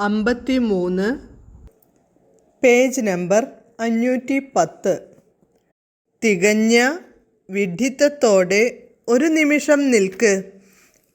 അമ്പത്തിമൂന്ന്. Page number അഞ്ഞൂറ്റി പത്ത് തികഞ്ഞ വിഡിത്തത്തോടെ ഒരു നിമിഷം നിൽക്ക്.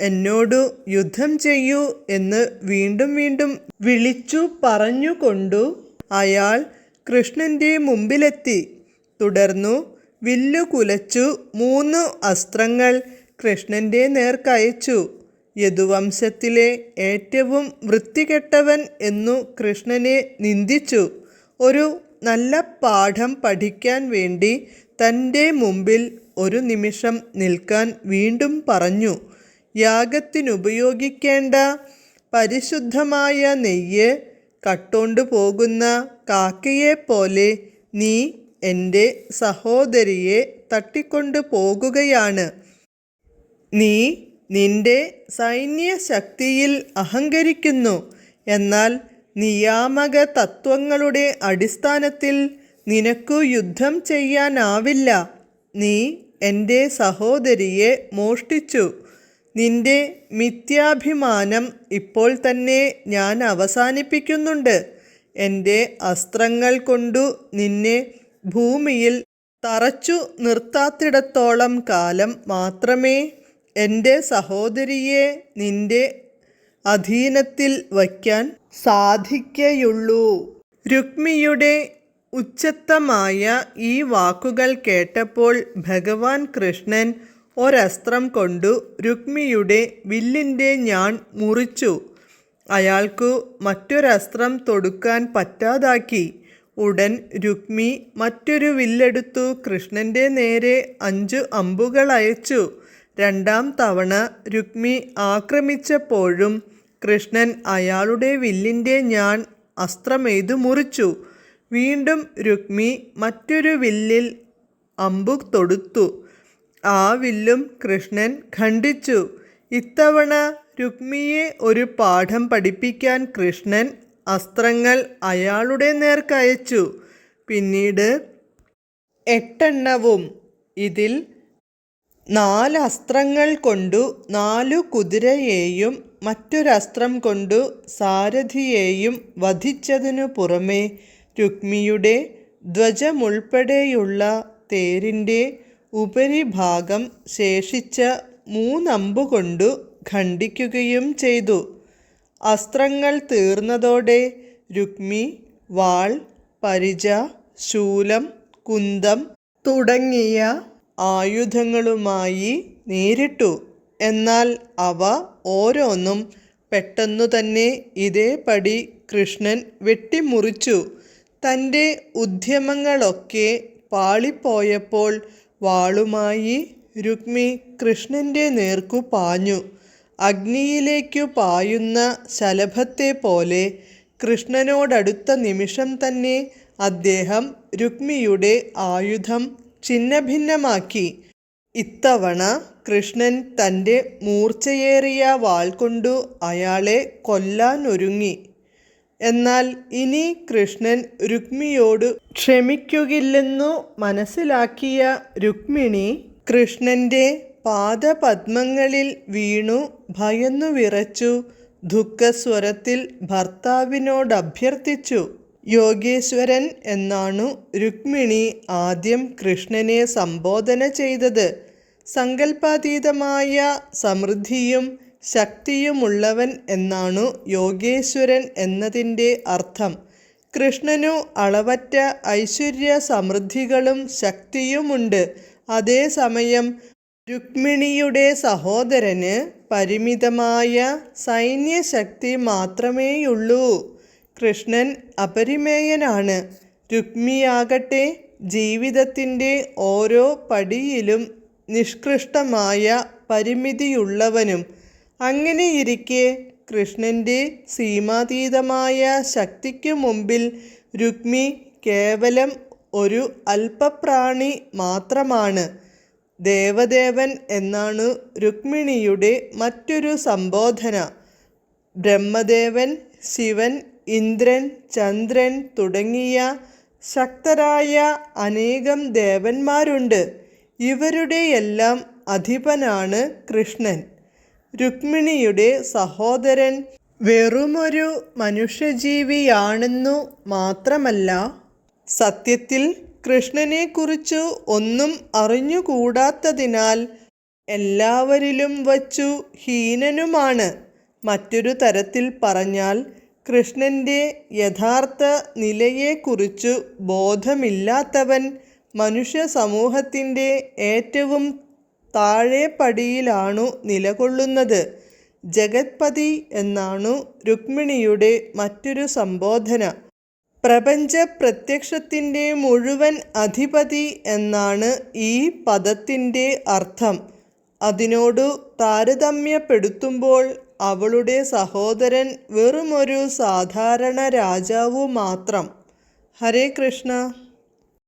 എന്നോടു യുദ്ധം ചെയ്യൂ എന്ന് വീണ്ടും വീണ്ടും വിളിച്ചു പറഞ്ഞുകൊണ്ടു അയാൾ കൃഷ്ണന്റെ മുമ്പിലെത്തി. തുടർന്നു വില്ലു കുലച്ചു മൂന്ന് അസ്ത്രങ്ങൾ കൃഷ്ണന്റെ നേർക്കയച്ചു. യദുവംശത്തിലെ ഏറ്റവും വൃത്തികെട്ടവൻ എന്നു കൃഷ്ണനെ നിന്ദിച്ചു. ഒരു നല്ല പാഠം പഠിക്കാൻ വേണ്ടി തന്റെ മുമ്പിൽ ഒരു നിമിഷം നിൽക്കാൻ വീണ്ടും പറഞ്ഞു. യാഗത്തിനുപയോഗിക്കേണ്ട പരിശുദ്ധമായ നെയ്യ് കട്ടോണ്ടു പോകുന്ന കാക്കയെപ്പോലെ നീ എന്റെ സഹോദരിയെ തട്ടിക്കൊണ്ടു പോകുകയാണ്. നീ നിന്റെ സൈന്യശക്തിയിൽ അഹങ്കരിക്കുന്നു. എന്നാൽ നിയാമക തത്വങ്ങളുടെ അടിസ്ഥാനത്തിൽ നിനക്കു യുദ്ധം ചെയ്യാനാവില്ല. നീ എന്റെ സഹോദരിയെ മോഷ്ടിച്ചു. നിന്റെ മിഥ്യാഭിമാനം ഇപ്പോൾ തന്നെ ഞാൻ അവസാനിപ്പിക്കുന്നുണ്ട്. എന്റെ അസ്ത്രങ്ങൾ കൊണ്ടു നിന്നെ ഭൂമിയിൽ തറച്ചു നിർത്താത്തിടത്തോളം കാലം മാത്രമേ എന്റെ സഹോദരിയെ നിന്റെ അധീനത്തിൽ വയ്ക്കാൻ സാധിക്കയുള്ളൂ. രുക്മിയുടെ ഉച്ചത്തമായ ഈ വാക്കുകൾ കേട്ടപ്പോൾ ഭഗവാൻ കൃഷ്ണൻ ഒരസ്ത്രം കൊണ്ടു രുക്മിയുടെ വില്ലിന്റെ ഞാൻ മുറിച്ചു. അയാൾക്കു മറ്റൊരസ്ത്രം തൊടുക്കാൻ പറ്റാതാക്കി. ഉടൻ രുക്മി മറ്റൊരു വില്ലെടുത്തു കൃഷ്ണന്റെ നേരെ അഞ്ചു അമ്പുകൾ അയച്ചു രണ്ടാം തവണ രുക്മി ആക്രമിച്ചപ്പോഴും കൃഷ്ണൻ അയാളുടെ വില്ലിന്റെ ഞാൻ അസ്ത്രമെയ്തു മുറിച്ചു. വീണ്ടും രുക്മി മറ്റൊരു വില്ലിൽ അമ്പു തൊടുത്തു. ആ വില്ലും കൃഷ്ണൻ ഖണ്ഡിച്ചു. ഇത്തവണ രുക്മിയെ ഒരു പാഠം പഠിപ്പിക്കാൻ കൃഷ്ണൻ അസ്ത്രങ്ങൾ അയാളുടെ നേർക്കയച്ചു പിന്നീട് എട്ടെണ്ണവും ഇതിൽ നാല് അസ്ത്രങ്ങൾ കൊണ്ടു നാലു കുതിരയെയും മറ്റൊരസ്ത്രം കൊണ്ടു സാരഥിയെയും വധിച്ചതിനു പുറമെ രുക്മിയുടെ ധ്വജമുൾപ്പെടെയുള്ള തേരിന്റെ ഉപരിഭാഗം ശേഷിച്ച മൂന്നമ്പുകൊണ്ടു ഖണ്ഡിക്കുകയും ചെയ്തു. അസ്ത്രങ്ങൾ തീർന്നതോടെ രുക്മി വാൾ പരിച ശൂലം കുന്തം തുടങ്ങിയ ആയുധങ്ങളുമായി നേരിട്ടു. എന്നാൽ അവ ഓരോന്നും പെട്ടെന്നു തന്നെ ഇതേപടി കൃഷ്ണൻ വെട്ടിമുറിച്ചു. തന്റെ ഉദ്യമങ്ങളൊക്കെ പാളിപ്പോയപ്പോൾ വാളുമായി രുക്മി കൃഷ്ണന്റെ നേർക്കു പാഞ്ഞു. അഗ്നിയിലേക്കു പായുന്ന ശലഭത്തെ പോലെ കൃഷ്ണനോടടുത്ത നിമിഷം തന്നെ അദ്ദേഹം രുക്മിയുടെ ആയുധം ഛിന്നഭിന്നമാക്കി. ഇത്തവണ കൃഷ്ണൻ തന്റെ മൂർച്ചയേറിയ വാൾ കൊണ്ടു അയാളെ കൊല്ലാനൊരുങ്ങി. എന്നാൽ ഇനി കൃഷ്ണൻ രുക്മിയോട് ക്ഷമിക്കുകയില്ലെന്നു മനസ്സിലാക്കിയ രുക്മിണി കൃഷ്ണന്റെ പാദപദ്മങ്ങളിൽ വീണു ഭയന്നു വിറച്ചു ദുഃഖസ്വരത്തിൽ ഭർത്താവിനോടഭ്യർത്ഥിച്ചു. യോഗേശ്വരൻ എന്നാണു രുക്മിണി ആദ്യം കൃഷ്ണനെ സംബോധന ചെയ്തത്. സങ്കല്പാതീതമായ സമൃദ്ധിയും ശക്തിയുമുള്ളവൻ എന്നാണു യോഗേശ്വരൻ എന്നതിന്റെ അർത്ഥം. കൃഷ്ണനു അളവറ്റ ഐശ്വര്യ സമൃദ്ധികളും ശക്തിയുമുണ്ട്. അതേസമയം രുക്മിണിയുടെ സഹോദരന് പരിമിതമായ സൈന്യശക്തി മാത്രമേയുള്ളൂ. കൃഷ്ണൻ അപരിമേയനാണ്. രുക്മിയാകട്ടെ ജീവിതത്തിന്റെ ഓരോ പടിയിലും നിഷ്കൃഷ്ടമായ പരിമിതിയുള്ളവനും. അങ്ങനെയിരിക്കെ കൃഷ്ണന്റെ സീമാതീതമായ ശക്തിക്കു മുമ്പിൽ രുക്മി കേവലം ഒരു അല്പപ്രാണി മാത്രമാണ്. ദേവദേവൻ എന്നാണ് രുക്മിണിയുടെ മറ്റൊരു സംബോധന. ബ്രഹ്മദേവൻ ശിവൻ ഇന്ദ്രൻ ചന്ദ്രൻ തുടങ്ങിയ ശക്തരായ അനേകം ദേവന്മാരുണ്ട്. ഇവരുടെയെല്ലാം അധിപനാണ് കൃഷ്ണൻ. രുക്മിണിയുടെ സഹോദരൻ വെറുമൊരു മനുഷ്യജീവിയാണെന്നു മാത്രമല്ല സത്യത്തിൽ കൃഷ്ണനെക്കുറിച്ച് ഒന്നും അറിഞ്ഞുകൂടാത്തതിനാൽ എല്ലാവരിലും വച്ചു ഹീനനുമാണ്. മറ്റൊരു തരത്തിൽ പറഞ്ഞാൽ കൃഷ്ണന്റെ യഥാർത്ഥ നിലയെക്കുറിച്ചു ബോധമില്ലാത്തവൻ മനുഷ്യ സമൂഹത്തിന്റെ ഏറ്റവും താഴെപ്പടിയിലാണു നിലകൊള്ളുന്നത്. ജഗത്പതി എന്നാണു രുക്മിണിയുടെ മറ്റൊരു സംബോധന. പ്രപഞ്ച പ്രത്യക്ഷത്തിന്റെ മുഴുവൻ അധിപതി എന്നാണ് ഈ പദത്തിന്റെ അർത്ഥം. അതിനോടു താരതമ്യപ്പെടുത്തുമ്പോൾ അവളുടെ സഹോദരൻ വെറുമൊരു സാധാരണ രാജാവു മാത്രം ഹരേ കൃഷ്ണ.